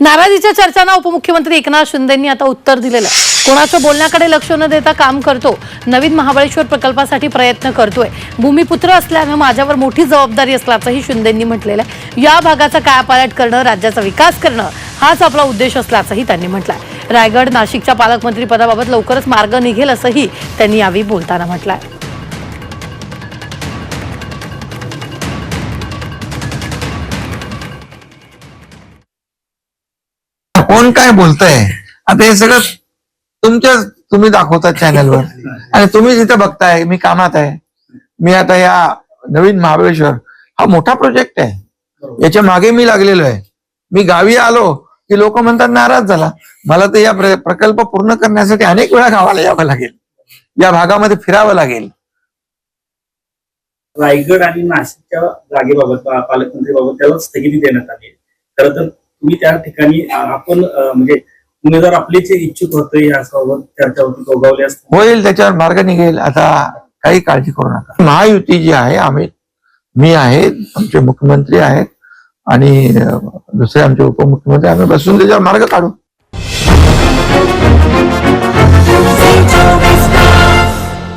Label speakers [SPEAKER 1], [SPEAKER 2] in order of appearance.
[SPEAKER 1] नाराजीच्या चर्चांना उपमुख्यमंत्री एकनाथ शिंदेंनी आता उत्तर दिलेलं आहे. बोलण्याकडे लक्ष न देता काम करतो. नवीन महाबळेश्वर प्रकल्पासाठी प्रयत्न करतोय. भूमिपुत्र असल्यानं माझ्यावर मोठी जबाबदारी असल्याचंही शिंदेंनी म्हटलेलं आहे. या भागाचा कायापालट करणं राज्याचा विकास करणं हाच आपला उद्देश असल्याचंही त्यांनी म्हटलंय. रायगड नाशिकच्या पालकमंत्री पदाबाबत लवकरच मार्ग निघेल असंही त्यांनी यावेळी बोलताना म्हटलं आहे
[SPEAKER 2] कोण काय बोलतय? आता हे सगळं तुमच्या तुम्ही दाखवतात चॅनलवर आणि तुम्ही जिथे बघताय मी कामात आहे. मी आता या नवीन महाबळेश्वर हा मोठा प्रोजेक्ट आहे. याच्या मागे मी लागलेलो आहे. मी गावी आलो की लोक म्हणतात नाराज झाला. मला तर या प्रकल्प पूर्ण करण्यासाठी अनेक वेळा गावाला यावं लागेल. या भागामध्ये फिरावं लागेल.
[SPEAKER 3] रायगड आणि नाशिकच्या जागेबाबत पा- पालकमंत्रीबाबत त्याला स्थगिती देण्यात आली. खरं तर तुम्ही त्या ठिकाणी आपण म्हणजे उमेदवार जे इच्छुक होते यासोबत चर्चा दोघावले असते
[SPEAKER 2] होईल त्याच्यावर मार्ग निघेल. आता काही काळजी करू नका. महायुती जी आहे आम्ही मी आहे आमचे मुख्यमंत्री आहेत आणि दुसरे आमचे उपमुख्यमंत्री आम्ही बसून त्याच्यावर मार्ग काढू.